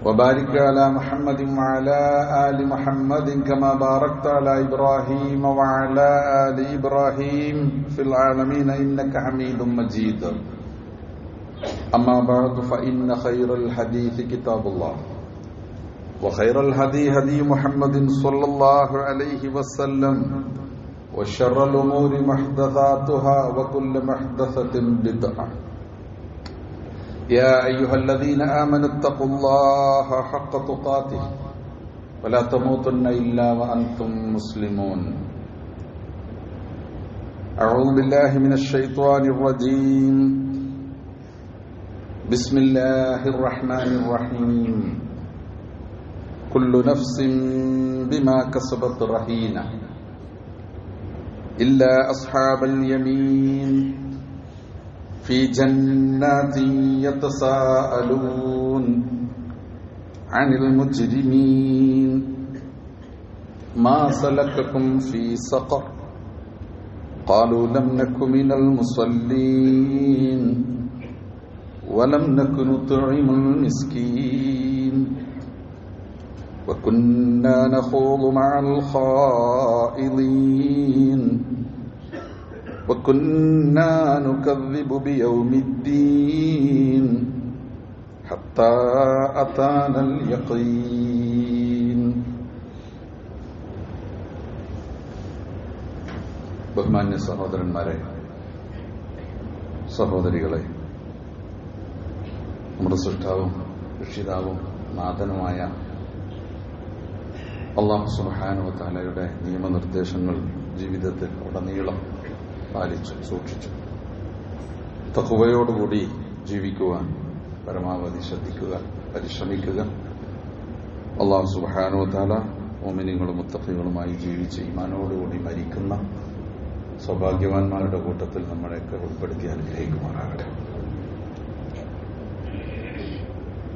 وبارك على محمد وعلى آل محمد كما باركت على إبراهيم وعلى آل إبراهيم في العالمين إنك حميد مجيد. أما بعد فإن خير الحديث كتاب الله. وخير الهدي هدي محمد صلى الله عليه وسلم. وشر الأمور محدثاتها وكل محدثة بدعة. يا أيها الذين آمنوا اتقوا الله حق تقاته ولا تموتن إلا وأنتم مسلمون. أعوذ بالله من الشيطان الرجيم. بسم الله الرحمن الرحيم. كل نفس بما كسبت رهينة إلا أصحاب اليمين. في جنات يتساءلون عن المجرمين. ما سلككم في سقر؟ قالوا لم نك من المصلين ولم نك نطعم المسكين. وكنا نخوض مع الخائضين. وكنا نكذب بيوم الدين حتى أتانا اليقين ബഹുമാന്യ സഹോദരന്മാരെ സഹോദരികളെ നമ്മുടെ സൃഷ്ടാവും രക്ഷിതാവും നാഥനുമായ അള്ളാഹു സുബാനുവ താലയുടെ നിയമനിർദ്ദേശങ്ങൾ ജീവിതത്തിൽ ഉടനീളം പാലിച്ചു സൂക്ഷിച്ചു. തക്കുവയോടുകൂടി ജീവിക്കുവാൻ പരമാവധി ശ്രദ്ധിക്കുക പരിശ്രമിക്കുക. അള്ളാഹു സുബാനോ താല ഓമിനിങ്ങളും മുത്തഫികളുമായി ജീവിച്ച് ഇമാനോടുകൂടി മരിക്കുന്ന സൗഭാഗ്യവാന്മാരുടെ കൂട്ടത്തിൽ നമ്മളെയൊക്കെ ഉൾപ്പെടുത്തി അനുഗ്രഹിക്കുമാറാകട്ടെ.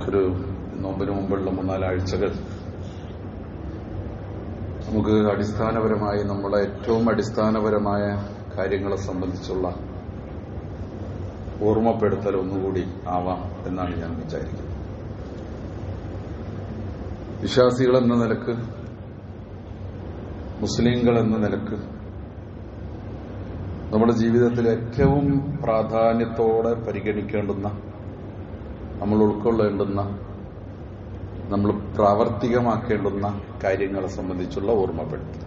ഒരു നോമ്പിന് മുമ്പുള്ള മൂന്നാലാഴ്ചകൾ നമുക്ക് അടിസ്ഥാനപരമായി നമ്മളെ ഏറ്റവും അടിസ്ഥാനപരമായ കാര്യങ്ങളെ സംബന്ധിച്ചുള്ള ഓർമ്മപ്പെടുത്തൽ ഒന്നുകൂടി ആവാം എന്നാണ് ഞാൻ വിചാരിക്കുന്നത്. വിശ്വാസികൾ എന്ന നിലയ്ക്ക് മുസ്ലിങ്ങൾ എന്ന നിലയ്ക്ക് നമ്മുടെ ജീവിതത്തിൽ ഏറ്റവും പ്രാധാന്യത്തോടെ പരിഗണിക്കേണ്ടുന്ന നമ്മൾ ഉൾക്കൊള്ളേണ്ടുന്ന നമ്മൾ പ്രാവർത്തികമാക്കേണ്ടുന്ന കാര്യങ്ങളെ സംബന്ധിച്ചുള്ള ഓർമ്മപ്പെടുത്തൽ.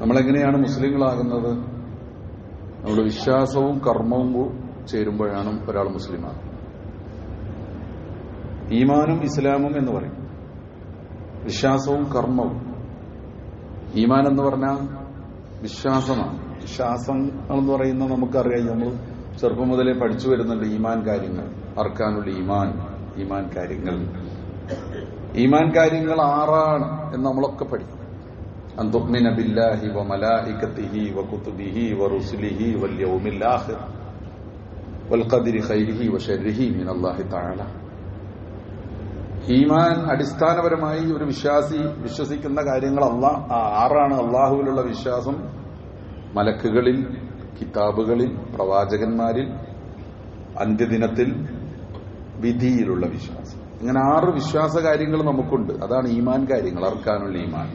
നമ്മളെങ്ങനെയാണ് മുസ്ലിങ്ങളാകുന്നത്? നമ്മുടെ വിശ്വാസവും കർമ്മവും ചേരുമ്പോഴാണ് ഒരാൾ മുസ്ലിമാകുന്നത്. ഈമാനും ഇസ്ലാമും എന്ന് പറയും. വിശ്വാസവും കർമ്മവും. ഈമാൻ എന്ന് പറഞ്ഞാൽ വിശ്വാസമാണ്. വിശ്വാസം എന്ന് പറയുന്നത് നമുക്കറിയാം. നമ്മൾ ചെറുപ്പം മുതലേ പഠിച്ചു വരുന്നുണ്ട് ഈമാൻ കാര്യങ്ങൾ. അർക്കാനുള്ള ഈമാൻ ഈമാൻ കാര്യങ്ങൾ. ഈമാൻ കാര്യങ്ങൾ ആറാണ് എന്ന് നമ്മളൊക്കെ പഠിക്കും. أن تؤمن بالله وملائكته وكتبه ورسله واليوم الآخر والقدر خيره وشره من الله تعالى ഈമാൻ അടിസ്ഥാനപരമായി ഒരു വിശ്വാസി വിശ്വസിക്കുന്ന കാര്യങ്ങൾ അള്ളാ ആറാണ് അള്ളാഹുവിലുള്ള വിശ്വാസം മലക്കുകളിൽ കിതാബുകളിൽ പ്രവാചകന്മാരിൽ അന്ത്യദിനത്തിൽ വിധിയിലുള്ള വിശ്വാസം ഇങ്ങനെ ആറ് വിശ്വാസ കാര്യങ്ങൾ നമുക്കുണ്ട് അതാണ് ഈമാൻ കാര്യങ്ങൾ അർക്കാനുള്ള ഈമാൻ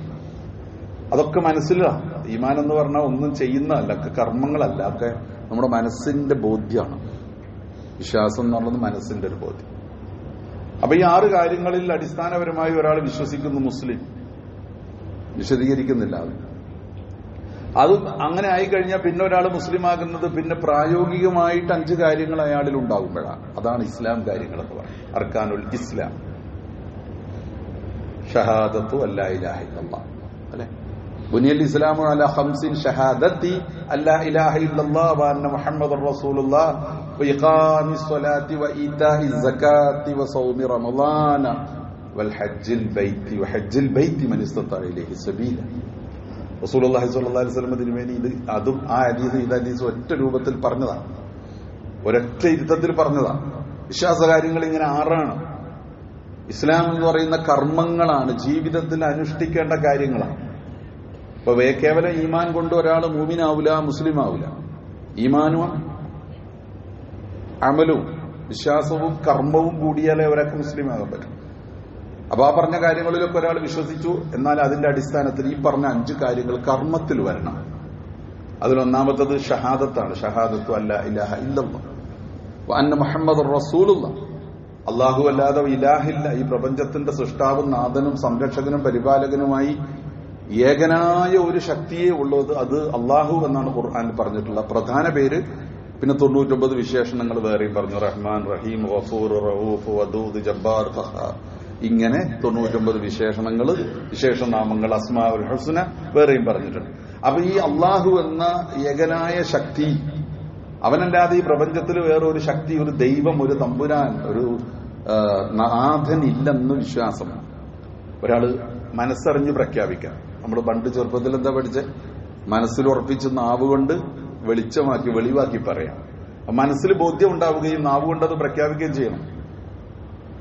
അതൊക്കെ മനസ്സിലാണ് ഈമാൻ എന്ന് പറഞ്ഞാൽ ഒന്നും ചെയ്യുന്നതല്ല ഒക്കെ കർമ്മങ്ങളല്ല ഒക്കെ നമ്മുടെ മനസ്സിന്റെ ബോധ്യമാണ് വിശ്വാസം എന്നുള്ളത് മനസ്സിന്റെ ഒരു ബോധ്യം. അപ്പൊ ഈ ആറ് കാര്യങ്ങളിൽ അടിസ്ഥാനപരമായി ഒരാൾ വിശ്വസിക്കുന്നു മുസ്ലിം. വിശദീകരിക്കുന്നില്ല അത് അത് അങ്ങനെ ആയിക്കഴിഞ്ഞാൽ പിന്നെ ഒരാൾ മുസ്ലിം ആകുന്നത് പിന്നെ പ്രായോഗികമായിട്ട് അഞ്ച് കാര്യങ്ങൾ അയാളിൽ ഉണ്ടാകുമ്പോഴാണ് അതാണ് ഇസ്ലാം കാര്യങ്ങൾ എന്ന് പറയുന്നത്. അർക്കാനുൽ ഇസ്ലാം. ഷഹാദത്തു അല്ലാ ഇലാഹ ഇല്ലല്ലാഹ് അല്ലെ? ബുനിയൽ ഇസ്ലാമു അല ഖംസിൻ ഷഹാദത്തി അല്ലാ ഇലാഹ ഇല്ലല്ലാഹ് വ അന്ന മുഹമ്മദുർ റസൂലുള്ളാഹ് വ ഇഖാമിസ് സ്വലാത്തി വ ഈതാഇ സകാത്തി വ സൗമി റമളാന വൽ ഹജ്ജിൽ ബൈത്തി വ ഹജ്ജിൽ ബൈത്തി മൻ ഇസ്തതാഅ ഇലൈഹി സബീല റസൂലുള്ളാഹി സ്വല്ലല്ലാഹി അലൈഹി വസല്ലം തിരുമേനി ഇത് അതും ആ ഹദീസ് ഇത് ഹദീസ് ഒറ്റ രൂപത്തിൽ പറഞ്ഞതാണ്. ഒരൊറ്റ ഇരുത്തത്തിൽ പറഞ്ഞതാണ്. വിശ്വാസകാര്യങ്ങൾ ഇങ്ങനെ ആറാണ്. ഇസ്ലാം എന്ന് പറയുന്ന കർമ്മങ്ങളാണ്. ജീവിതത്തിൽ അനുഷ്ഠിക്കേണ്ട കാര്യങ്ങളാണ്. ഇപ്പൊ വേ കേവലം ഈമാൻ കൊണ്ട് ഒരാൾ മൂമിനാവില്ല മുസ്ലിം ആവില്ല ഈമാനും അമലും വിശ്വാസവും കർമ്മവും കൂടിയാലേ അവരൊക്കെ മുസ്ലിം ആകാൻ പറ്റും. അപ്പൊ ആ പറഞ്ഞ കാര്യങ്ങളിലൊക്കെ ഒരാൾ വിശ്വസിച്ചു എന്നാൽ അതിന്റെ അടിസ്ഥാനത്തിൽ ഈ പറഞ്ഞ അഞ്ച് കാര്യങ്ങൾ കർമ്മത്തിൽ വരണം. അതിലൊന്നാമത്തത് ഷഹാദത്താണ്. ഷഹാദത്തു അല്ല ഇലാഹ ഇല്ലെന്ന് അന്ന മുഹമ്മദ് റസൂലുള്ള. അള്ളാഹു അല്ലാതെ ഇലാഹില്ല ഈ പ്രപഞ്ചത്തിന്റെ സൃഷ്ടാവും നാഥനും സംരക്ഷകനും പരിപാലകനുമായി ഏകനായ ഒരു ശക്തിയെ ഉള്ളത് അത് അള്ളാഹു എന്നാണ് ഖുർആാനിൽ പറഞ്ഞിട്ടുള്ള പ്രധാന പേര്. പിന്നെ തൊണ്ണൂറ്റൊമ്പത് വിശേഷണങ്ങൾ വേറെയും പറഞ്ഞു. റഹ്മാൻ റഹീം ഗഫൂർ റഹൂഫ് വദൂദ് ജബ്ബാർ ഫഹാർ ഇങ്ങനെ തൊണ്ണൂറ്റൊമ്പത് വിശേഷണങ്ങൾ വിശേഷനാമങ്ങൾ അസ്മാ ഉൽ ഹുസ്ന വേറെയും പറഞ്ഞിട്ടുണ്ട്. അപ്പൊ ഈ അള്ളാഹു എന്ന ഏകനായ ശക്തി അവനല്ലാതെ ഈ പ്രപഞ്ചത്തിൽ വേറെ ഒരു ശക്തി ഒരു ദൈവം ഒരു തമ്പുരാൻ ഒരു നാഥൻ ഇല്ലെന്ന് വിശ്വാസമാണ്. ഒരാൾ മനസ്സറിഞ്ഞ് പ്രഖ്യാപിക്കാം. നമ്മൾ പണ്ട് ചെറുപ്പത്തിൽ എന്താ പഠിച്ചേ? മനസ്സിൽ ഉറപ്പിച്ച് നാവ് കൊണ്ട് വെളിച്ചമാക്കി വെളിവാക്കി പറയാം. മനസ്സിൽ ബോധ്യം ഉണ്ടാവുകയും നാവ് കൊണ്ട് അത് പ്രഖ്യാപിക്കുകയും ചെയ്യണം.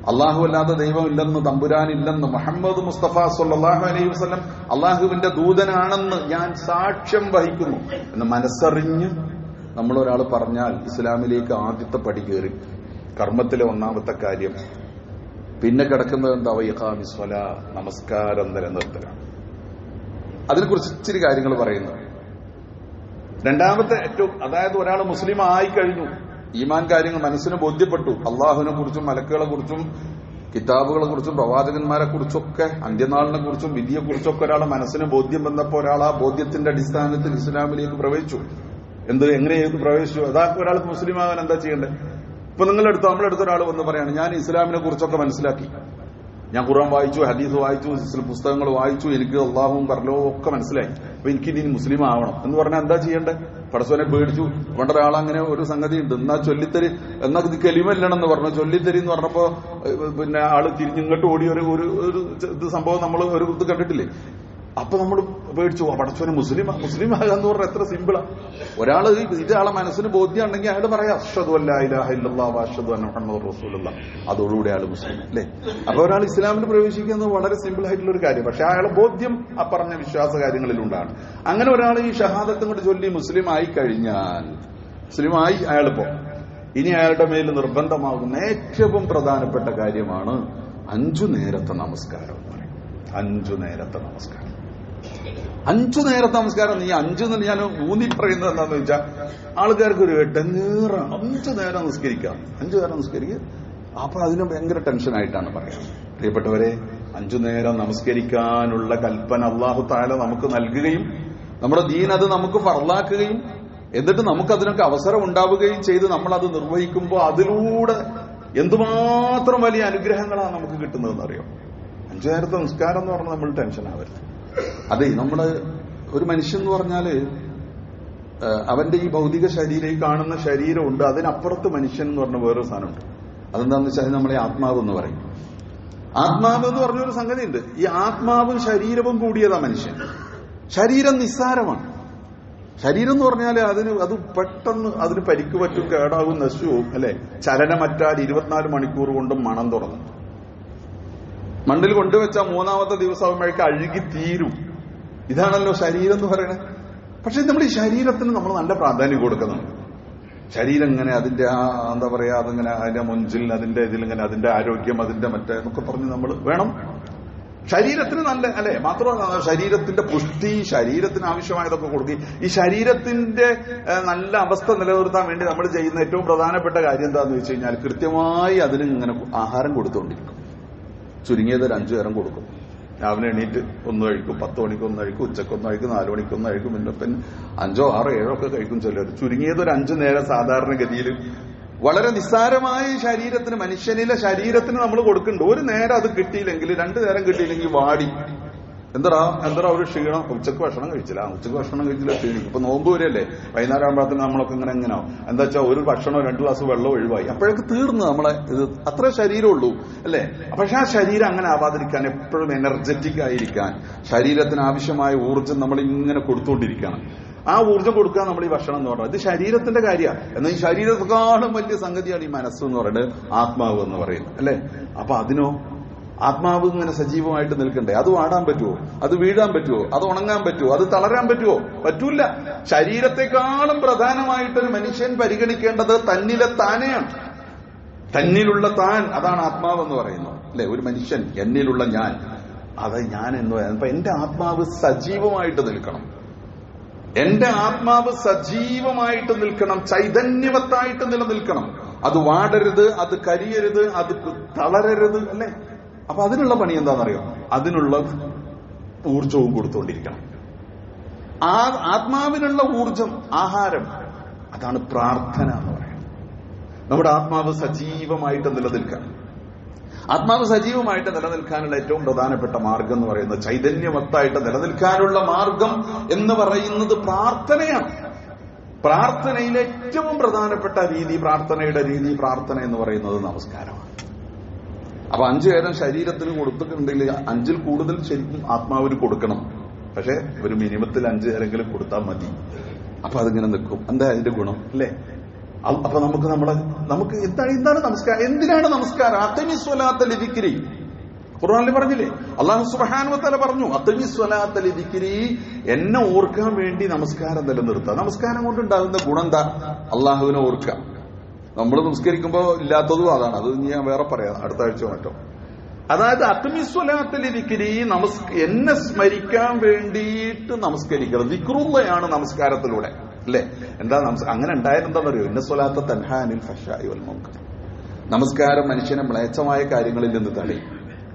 അള്ളാഹു അല്ലാതെ ദൈവമില്ലെന്ന് തമ്പുരാനില്ലെന്ന് മുഹമ്മദ് മുസ്തഫ സുല്ലാഹു അലൈഹി വസ്ലം അള്ളാഹുവിന്റെ ദൂതനാണെന്ന് ഞാൻ സാക്ഷ്യം വഹിക്കുന്നു എന്ന് മനസ്സറിഞ്ഞ് നമ്മളൊരാൾ പറഞ്ഞാൽ ഇസ്ലാമിലേക്ക് ആദ്യത്തെ പടി കയറി. കർമ്മത്തിലെ ഒന്നാമത്തെ കാര്യം. പിന്നെ കിടക്കുന്നത് എന്താ? വൈഹാമി സ്വല നമസ്കാരം നിലനിർത്തലാണ്. അതിനെക്കുറിച്ച് ഇച്ചിരി കാര്യങ്ങൾ പറയുന്നു. രണ്ടാമത്തെ ഏറ്റവും അതായത് ഒരാൾ മുസ്ലിം ആയി കഴിഞ്ഞു ഈമാൻ കാര്യങ്ങൾ മനസ്സിന് ബോധ്യപ്പെട്ടു അള്ളാഹുവിനെ കുറിച്ചും മലക്കുകളെ കുറിച്ചും കിതാബുകളെ കുറിച്ചും പ്രവാചകന്മാരെ കുറിച്ചൊക്കെ അന്ത്യനാളിനെ കുറിച്ചും വിധിയെ കുറിച്ചൊക്കെ ഒരാളെ മനസ്സിന് ബോധ്യം വന്നപ്പോൾ ഒരാൾ ആ ബോധ്യത്തിന്റെ അടിസ്ഥാനത്തിൽ ഇസ്ലാമിലേക്ക് പ്രവേശിച്ചു. എന്ത് എങ്ങനെയൊക്കെ പ്രവേശിച്ചു? അതാ ഒരാൾക്ക് മുസ്ലിം ആകാൻ എന്താ ചെയ്യേണ്ടത്? ഇപ്പൊ നിങ്ങളെടുത്ത് നമ്മളെടുത്ത ഒരാൾ വന്ന് പറയാണ് ഞാൻ ഇസ്ലാമിനെ കുറിച്ചൊക്കെ മനസ്സിലാക്കി. ഞാൻ ഖുർആൻ വായിച്ചു ഹദീസ് വായിച്ചു ഇസ്ലാം പുസ്തകങ്ങൾ വായിച്ചു എനിക്ക് അള്ളാഹുവും പരലോകവും ഒക്കെ മനസ്സിലായി. അപ്പൊ എനിക്ക് ഇനി മുസ്ലിം ആവണം. എന്ന് പറഞ്ഞാൽ എന്താ ചെയ്യേണ്ടത് പടസോനെ പേടിച്ചു. വേണ്ട ഒരാൾ അങ്ങനെ ഒരു സംഗതി ഉണ്ട് എന്നാ ചൊല്ലിത്തരി എന്നാ ഇത് കെലിമല്ലെന്ന് പറഞ്ഞു. ചൊല്ലിത്തരി എന്ന് പറഞ്ഞപ്പോ പിന്നെ ആൾ തിരിഞ്ഞിങ്ങോട്ട് ഓടി ഒരു ഒരു ഇത് സംഭവം നമ്മൾ ഒരു ഇത് കണ്ടിട്ടില്ലേ? അപ്പൊ നമ്മൾ പേടിച്ചു "ആ, പടച്ചോനെ മുസ്ലിം മുസ്ലിം ആകാന്ന് പറഞ്ഞാൽ എത്ര സിമ്പിളാ ഒരാൾ ഇതാളെ മനസ്സിന് ബോധ്യം ഉണ്ടെങ്കിൽ അയാൾ പറയാം അഷദ് റസൂലുള്ള. അതോടുകൂടി അയാൾ മുസ്ലിം അല്ലേ? അപ്പൊ ഒരാൾ ഇസ്ലാമിൽ പ്രവേശിക്കുന്നത് വളരെ സിമ്പിൾ ആയിട്ടുള്ള ഒരു കാര്യം. പക്ഷെ അയാളെ ബോധ്യം ആ പറഞ്ഞ വിശ്വാസ കാര്യങ്ങളിലുണ്ടാണ് അങ്ങനെ ഒരാൾ ഈ ഷഹാദത്തും കൊണ്ട് ചൊല്ലി മുസ്ലിം ആയി കഴിഞ്ഞാൽ മുസ്ലിം മുസ്ലിമായി അയാളിപ്പോ ഇനി അയാളുടെ മേൽ നിർബന്ധമാകുന്ന ഏറ്റവും പ്രധാനപ്പെട്ട കാര്യമാണ് അഞ്ചു നേരത്തെ നമസ്കാരം അഞ്ചു നേരത്തെ നമസ്കാരം. അഞ്ചു നേരത്തെ നമസ്കാരം. നീ അഞ്ചു എന്ന് ഞാൻ ഊന്നി പറയുന്നത് എന്താണെന്ന് വെച്ചാൽ ആൾക്കാർക്ക് ഒരു ഡങ്ങേറ അഞ്ചു നേരം നിസ്കരിക്കാം അഞ്ചു നേരം നിസ്കരിക്കുക. അപ്പൊ അതിന് ഭയങ്കര ടെൻഷനായിട്ടാണ് പറയുന്നത് പ്രിയപ്പെട്ടവരെ അഞ്ചു നേരം നമസ്കരിക്കാനുള്ള കൽപ്പന അള്ളാഹു താല നമുക്ക് നൽകുകയും നമ്മുടെ ദീൻ അത് നമുക്ക് ഫറലാക്കുകയും എന്നിട്ട് നമുക്ക് നമുക്കതിനൊക്കെ അവസരം ഉണ്ടാവുകയും ചെയ്ത് നമ്മൾ അത് നിർവഹിക്കുമ്പോൾ അതിലൂടെ എന്തുമാത്രം വലിയ അനുഗ്രഹങ്ങളാണ് നമുക്ക് കിട്ടുന്നതെന്ന് അറിയാം അഞ്ചു നേരത്തെ നിസ്കാരം എന്ന് പറഞ്ഞാൽ നമ്മൾ ടെൻഷൻ ആവരുത്. അതെ നമ്മൾ ഒരു മനുഷ്യൻ എന്ന് പറഞ്ഞാൽ അവന്റെ ഈ ഭൗതിക ശരീരം ഈ കാണുന്ന ശരീരമുണ്ട് അതിനപ്പുറത്ത് മനുഷ്യൻ എന്ന് പറഞ്ഞ വേറൊരു സാധനമുണ്ട്. അതെന്താണെന്ന് വെച്ചാൽ നമ്മളെ ആത്മാവ് എന്ന് പറയും. ആത്മാവ് എന്ന് പറഞ്ഞൊരു സംഗതി ഉണ്ട് ഈ ആത്മാവും ശരീരവും കൂടിയതാ മനുഷ്യൻ. ശരീരം നിസ്സാരമാണ്. ശരീരം എന്ന് പറഞ്ഞാൽ അതിന് അത് പെട്ടെന്ന് അതിന് പരിക്ക് പറ്റും കേടാകും നശുവും അല്ലെ? ചലനമറ്റാൽ ഇരുപത്തിനാല് മണിക്കൂർ കൊണ്ടും മണം തുടങ്ങും മണ്ണിൽ കൊണ്ടുവച്ച മൂന്നാമത്തെ ദിവസം ദിവസമാകുമ്പോഴേക്ക് അഴുകി തീരും. ഇതാണല്ലോ ശരീരം എന്ന് പറയുന്നത് പക്ഷെ നമ്മൾ ഈ ശരീരത്തിന് നമ്മൾ നല്ല പ്രാധാന്യം കൊടുക്കുന്നുണ്ട് ശരീരം ഇങ്ങനെ അതിന്റെ ആ എന്താ പറയാ അതിങ്ങനെ അതിന്റെ മുഞ്ചിൽ അതിന്റെ ഇതിലിങ്ങനെ അതിന്റെ ആരോഗ്യം അതിന്റെ മറ്റേ എന്നൊക്കെ പറഞ്ഞ് നമ്മൾ വേണം. ശരീരത്തിന് നല്ല അല്ലെ? മാത്രമല്ല ശരീരത്തിന്റെ പുഷ്ടി ശരീരത്തിന് ആവശ്യമായതൊക്കെ കൊടുക്കുക ഈ ശരീരത്തിന്റെ നല്ല അവസ്ഥ നിലനിർത്താൻ വേണ്ടി നമ്മൾ ചെയ്യുന്ന ഏറ്റവും പ്രധാനപ്പെട്ട കാര്യം എന്താണെന്ന് വെച്ച് കഴിഞ്ഞാൽ കൃത്യമായി അതിന് ഇങ്ങനെ ആഹാരം കൊടുത്തുകൊണ്ടിരിക്കും ചുരുങ്ങിയത് ഒരു അഞ്ചു നേരം കൊടുക്കും. രാവിലെ എണീറ്റ് ഒന്ന് കഴിക്കും പത്ത് മണിക്ക് ഒന്ന് കഴിക്കും ഉച്ചയ്ക്ക് ഒന്ന് കഴിക്കും നാല് മണിക്ക് ഒന്ന് കഴിക്കും പിന്നെ പിന്നെ അഞ്ചോ ആറോ ഏഴോ ഒക്കെ കഴിക്കും ചിലർ. ചുരുങ്ങിയത് ഒരു അഞ്ചു നേരം സാധാരണഗതിയിൽ വളരെ നിസ്സാരമായ ശരീരത്തിന് മനുഷ്യനിലെ ശരീരത്തിന് നമ്മൾ കൊടുക്കുന്നുണ്ട്. ഒരു നേരം അത് കിട്ടിയില്ലെങ്കിൽ രണ്ടു നേരം കിട്ടിയില്ലെങ്കിൽ വാടി. എന്താ എന്താ ഒരു ക്ഷീണം? ഉച്ചയ്ക്ക് ഭക്ഷണം കഴിച്ചില്ല. ഉച്ചയ്ക്ക് ഭക്ഷണം കഴിച്ചില്ല ക്ഷീണിക്കും ഇപ്പൊ നോമ്പ് വരെയല്ലേ? വൈകുന്നേരം ആകുമ്പോഴത്തേക്ക് നമ്മളൊക്കെ ഇങ്ങനെ എങ്ങനെയോ? എന്താ വെച്ചാൽ ഒരു ഭക്ഷണം രണ്ട് ഗ്ലാസ് വെള്ളം ഒഴിവായി. അപ്പോഴേക്ക് തീർന്നു നമ്മളെ ഇത് അത്ര ശരീരമുള്ളൂ അല്ലേ? പക്ഷെ ആ ശരീരം അങ്ങനെ ആവാതിരിക്കാൻ എപ്പോഴും എനർജറ്റിക് ആയിരിക്കാൻ ശരീരത്തിന് ആവശ്യമായ ഊർജം നമ്മൾ ഇങ്ങനെ കൊടുത്തുകൊണ്ടിരിക്കണം. ആ ഊർജം കൊടുക്കുക നമ്മൾ ഈ ഭക്ഷണം എന്ന് പറഞ്ഞത് ഇത് ശരീരത്തിന്റെ കാര്യമാണ് എന്നാൽ ഈ ശരീരത്തെക്കാളും വലിയ സംഗതിയാണ് ഈ മനസ്സ് എന്ന് പറയുന്നത് ആത്മാവ് എന്ന് പറയുന്നത് അല്ലെ? അപ്പൊ അതിനോ ആത്മാവ് ഇങ്ങനെ സജീവമായിട്ട് നിൽക്കണ്ടേ? അത് വാടാൻ പറ്റുമോ അത് വീഴാൻ പറ്റുമോ അത് ഉണങ്ങാൻ പറ്റുമോ അത് തളരാൻ പറ്റുമോ പറ്റൂല. ശരീരത്തെക്കാളും പ്രധാനമായിട്ടൊരു മനുഷ്യൻ പരിഗണിക്കേണ്ടത് തന്നിലെ താനെയാണ്. തന്നിലുള്ള താൻ അതാണ് ആത്മാവ് എന്ന് പറയുന്നത് അല്ലെ? ഒരു മനുഷ്യൻ എന്നിലുള്ള ഞാൻ. അത് ഞാൻ എന്ന് പറയുന്നത് അപ്പൊ എന്റെ ആത്മാവ് സജീവമായിട്ട് നിൽക്കണം. എന്റെ ആത്മാവ് സജീവമായിട്ട് നിൽക്കണം. ചൈതന്യവത്തായിട്ട് നിലനിൽക്കണം. അത് വാടരുത് അത് കരിയരുത് അത് തളരരുത് അല്ലെ? അപ്പൊ അതിനുള്ള പണി എന്താണെന്നറിയോ? അതിനുള്ള ഊർജവും കൊടുത്തുകൊണ്ടിരിക്കണം ആ ആത്മാവിനുള്ള ഊർജം ആഹാരം അതാണ് പ്രാർത്ഥന എന്ന് പറയുന്നത്. നമ്മുടെ ആത്മാവ് സജീവമായിട്ട് നിലനിൽക്കാൻ ആത്മാവ് സജീവമായിട്ട് നിലനിൽക്കാനുള്ള ഏറ്റവും പ്രധാനപ്പെട്ട മാർഗം എന്ന് പറയുന്നത് ചൈതന്യമത്തായിട്ട് നിലനിൽക്കാനുള്ള മാർഗം എന്ന് പറയുന്നത് പ്രാർത്ഥനയാണ്. പ്രാർത്ഥനയിലെ ഏറ്റവും പ്രധാനപ്പെട്ട രീതി പ്രാർത്ഥനയുടെ രീതി പ്രാർത്ഥന എന്ന് പറയുന്നത് നമസ്കാരമാണ്. അപ്പൊ അഞ്ചു നേരം ശരീരത്തിന് കൊടുത്തിട്ടുണ്ടെങ്കിൽ അഞ്ചിൽ കൂടുതൽ ശരിക്കും ആത്മാവിന് കൊടുക്കണം. പക്ഷെ ഒരു മിനിമത്തിൽ അഞ്ചു നേരമെങ്കിലും കൊടുത്താൽ മതി. അപ്പൊ അതിങ്ങനെ നിൽക്കും. എന്താ അതിന്റെ ഗുണം? അല്ലേ? അപ്പൊ നമുക്ക് നമ്മളെ നമുക്ക് എന്താണ് എന്താണ് നമസ്കാരം? എന്തിനാണ് നമസ്കാരം? അത്തമിസ്വലാത്ത സ്വലാത്ത ഖുർആാനിൽ പറഞ്ഞില്ലേ? അള്ളാഹു സുബാനുവത്തല പറഞ്ഞു അത്തമിസ്വലാത്ത സ്വലാത്ത ലിതിക്കിരി എന്നെ ഓർക്കാൻ വേണ്ടി നമസ്കാരം നിലനിർത്തുക നമസ്കാരം കൊണ്ടുണ്ടാകുന്ന ഗുണം എന്താ? അള്ളാഹുവിനെ ഓർക്കുക. നമ്മൾ നമസ്കരിക്കുമ്പോൾ ഇല്ലാത്തതും അതാണ്. അത് ഞാൻ വേറെ പറയാം. അടുത്ത ആഴ്ച മറ്റോ. അതായത് അത്തമിസ്വലാത്തിലിരിക്കരി നമസ് എന്നെ സ്മരിക്കാൻ വേണ്ടിയിട്ട് നമസ്കരിക്കണം. വിക്രുള്ളയാണ് നമസ്കാരത്തിലൂടെ. അല്ലേ? എന്താ നമസ് അങ്ങനെ പറയുക എന്നെ സ്വലാത്ത തൻഹാനിൽ ഫഷായി വൽ മുങ്കർ നമസ്കാരം മനുഷ്യനെ മ്ലേച്ഛമായ കാര്യങ്ങളിൽ നിന്ന് തടയും.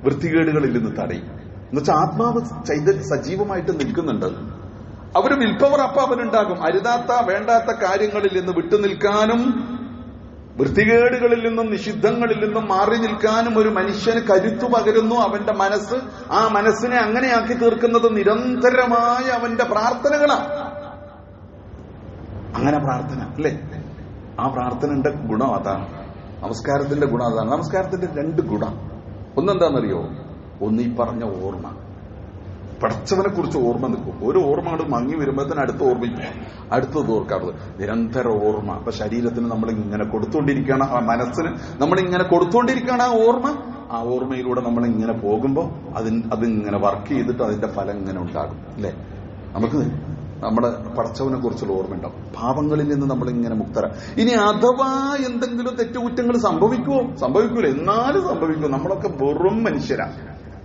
വൃത്തികേടുകളിൽ നിന്ന് തടയും. എന്നുവെച്ചാൽ ആത്മാവ് ചൈത സജീവമായിട്ട് നിൽക്കുന്നുണ്ട്. അവർ വിൽപ്പവർ അപ്പ അവനുണ്ടാകും അരുതാത്ത വേണ്ടാത്ത കാര്യങ്ങളിൽ നിന്ന് വിട്ടുനിൽക്കാനും വൃത്തികേടുകളിൽ നിന്നും നിഷിദ്ധങ്ങളിൽ നിന്നും മാറി നിൽക്കാനും ഒരു മനുഷ്യന് കരുത്തു പകരുന്നു അവന്റെ മനസ്സ്. ആ മനസ്സിനെ അങ്ങനെയാക്കി തീർക്കുന്നത് നിരന്തരമായ അവന്റെ പ്രാർത്ഥനകളാണ്. അങ്ങനെ പ്രാർത്ഥന അല്ലേ? ആ പ്രാർത്ഥനയുടെ ഗുണം അതാണ്. നമസ്കാരത്തിന്റെ ഗുണം അതാണ്. നമസ്കാരത്തിന്റെ രണ്ട് ഗുണം. ഒന്നെന്താണെന്നറിയോ ഒന്ന് ഈ പറഞ്ഞ ഓർമ്മ. പടച്ചവനെ കുറിച്ച് ഓർമ്മ നിൽക്കും. ഒരു ഓർമ്മ കൊണ്ട് മങ്ങി വരുമ്പോഴത്തേന് അടുത്ത ഓർമ്മിക്കും അടുത്തത് ഓർക്കാറുള്ളത്. നിരന്തര ഓർമ്മ. അപ്പൊ ശരീരത്തിന് നമ്മൾ ഇങ്ങനെ കൊടുത്തുകൊണ്ടിരിക്കുകയാണ് ആ മനസ്സിന് നമ്മൾ ഇങ്ങനെ കൊടുത്തുകൊണ്ടിരിക്കുകയാണ് ആ ഓർമ്മ. ആ ഓർമ്മയിലൂടെ നമ്മൾ ഇങ്ങനെ പോകുമ്പോൾ അതിന് അതിങ്ങനെ വർക്ക് ചെയ്തിട്ട് അതിന്റെ ഫലം ഇങ്ങനെ ഉണ്ടാകും. അല്ലെ? നമുക്ക് നമ്മുടെ പടച്ചവനെ കുറിച്ചുള്ള ഓർമ്മ ഉണ്ടാവും. പാപങ്ങളിൽ നിന്ന് നമ്മൾ ഇങ്ങനെ മുക്തര. ഇനി അഥവാ എന്തെങ്കിലും തെറ്റുകുറ്റങ്ങൾ സംഭവിക്കുമോ സംഭവിക്കൂല. എന്നാലും സംഭവിക്കും. നമ്മളൊക്കെ വെറും മനുഷ്യരാ.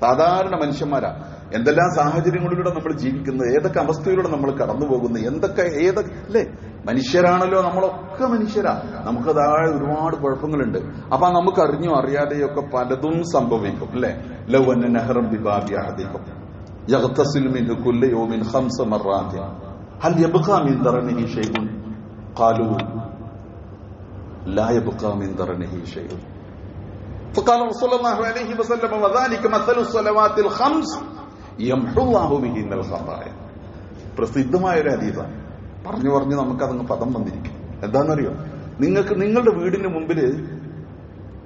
സാധാരണ മനുഷ്യന്മാരാ എന്തെല്ലാം സാഹചര്യങ്ങളിലൂടെ നമ്മൾ ജീവിക്കുന്നത് ഏതൊക്കെ അവസ്ഥയിലൂടെ നമ്മൾ കടന്നു പോകുന്നത് എന്തൊക്കെ ഏതൊക്കെ അല്ലേ മനുഷ്യരാണല്ലോ നമ്മളൊക്കെ മനുഷ്യരാ നമുക്ക് താഴെ ഒരുപാട് കുഴപ്പങ്ങളുണ്ട് അപ്പൊ നമുക്ക് അറിഞ്ഞോ അറിയാതെയൊക്കെ പലതും സംഭവിക്കും അല്ലെ ലവന്ന നെഹ്റം ബിബാബിയാദിക്കും يغتسل منه كل يوم خمس مرات هل يبقى من درنه شيء قالوا لا يبقى من درنه شيء فقال رسول الله عليه وسلم وذلك مثل الصلوات الخمس يمحو الله بهن الخطايا പ്രസിദ്ധമായ ഒരു അതീതാണ് പറഞ്ഞു പറഞ്ഞ് നമുക്കതങ്ങ് പദം വന്നിരിക്കും എന്താണെന്നറിയോ നിങ്ങൾക്ക് നിങ്ങളുടെ വീടിന് മുമ്പില്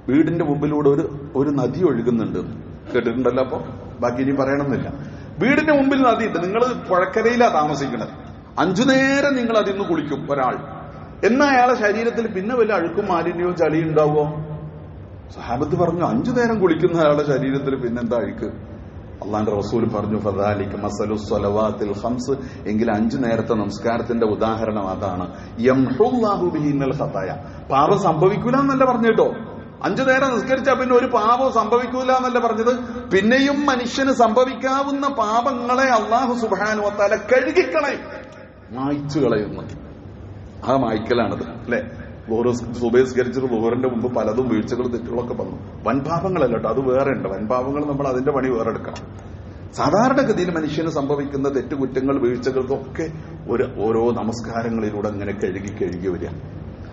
വീടിന്റെ മുമ്പിലൂടെ ഒരു ഒരു നദി ഒഴുകുന്നുണ്ട് കേട്ടിട്ടുണ്ടല്ലോ അപ്പൊ ബാക്കി ഇനി പറയണമെന്നില്ല വീടിന്റെ മുമ്പിൽ നദിയുണ്ട് നിങ്ങൾ പുഴക്കരയിലാ താമസിക്കുന്നത് അഞ്ചു നേരം നിങ്ങൾ അതിൽ നിന്ന് കുളിക്കും ഒരാൾ എന്നാ അയാളെ ശരീരത്തിൽ പിന്നെ വല്ല അഴുക്കും മാലിന്യവും ചളിയും ഉണ്ടാവുമോ സഹാബത്ത് പറഞ്ഞു അഞ്ചു നേരം കുളിക്കുന്ന അയാളുടെ ശരീരത്തിൽ പിന്നെന്താ അഴുക്ക്? അള്ളാന്റെ റസൂൽ പറഞ്ഞു ഫദാലിക്ക് മസലു സ്വലവാത്തിൽ ഹംസ് എങ്കിൽ അഞ്ചു നേരത്തെ നമസ്കാരത്തിന്റെ ഉദാഹരണം അതാണ്. ഖതായ പാപം സംഭവിക്കൂല എന്നല്ല പറഞ്ഞിട്ടോ അഞ്ചു നേരം നിസ്കരിച്ചാൽ പിന്നെ ഒരു പാപം സംഭവിക്കൂല എന്നല്ല പറഞ്ഞത്. പിന്നെയും മനുഷ്യന് സംഭവിക്കാവുന്ന പാപങ്ങളെ അള്ളാഹു സുബാനു വത്താല കഴുകിക്കളയും. മായ്ച്ചു കളയുന്നു ആ മായ്ക്കലാണത് അല്ലെ? സുബേസ്കരിച്ചിട്ട് ലോറിന്റെ മുമ്പ് പലതും വീഴ്ചകൾ തെറ്റുകളൊക്കെ വന്നു വൻപാപങ്ങളല്ല കേട്ടോ അത് വേറെ ഉണ്ട്. വൻപാപങ്ങൾ നമ്മൾ അതിന്റെ പണി വേറെ എടുക്കണം സാധാരണഗതിയിൽ മനുഷ്യന് സംഭവിക്കുന്ന തെറ്റുകുറ്റങ്ങൾ വീഴ്ചകൾക്കൊക്കെ ഒരു ഓരോ നമസ്കാരങ്ങളിലൂടെ അങ്ങനെ കഴുകി കഴുകി വരിക.